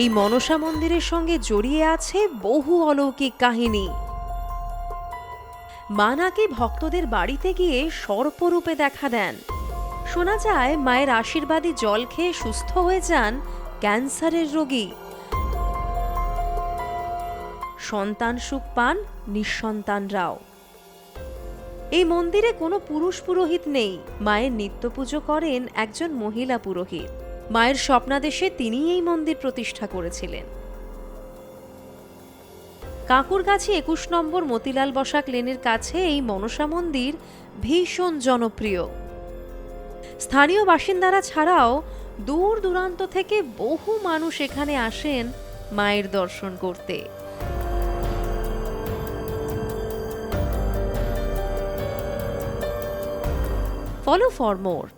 এই মনসা মন্দিরের সঙ্গে জড়িয়ে আছে বহু অলৌকিক কাহিনী। মা নাকি ভক্তদের বাড়িতে গিয়ে সর্পরূপে দেখা দেন। শোনা যায়, মায়ের আশীর্বাদী জল খেয়ে সুস্থ হয়ে যান ক্যান্সারের রোগী। সন্তান সুখ পান নিঃসন্তানরাও এই মন্দিরে কোনো পুরুষ পুরোহিত নেই। মায়ের নিত্য পুজো করেন একজন মহিলা পুরোহিত। মায়ের স্বপ্নাদেশে তিনি এই মন্দির প্রতিষ্ঠা করেছিলেন। কাকুরগাছি একুশ নম্বর মতিলাল বসাক লেনের কাছে এই মনসা মন্দির ভীষণ জনপ্রিয়। স্থানীয় বাসিন্দারা ছাড়াও দূর দূরান্ত থেকে বহু মানুষ এখানে আসেন মায়ের দর্শন করতে। Follow for more.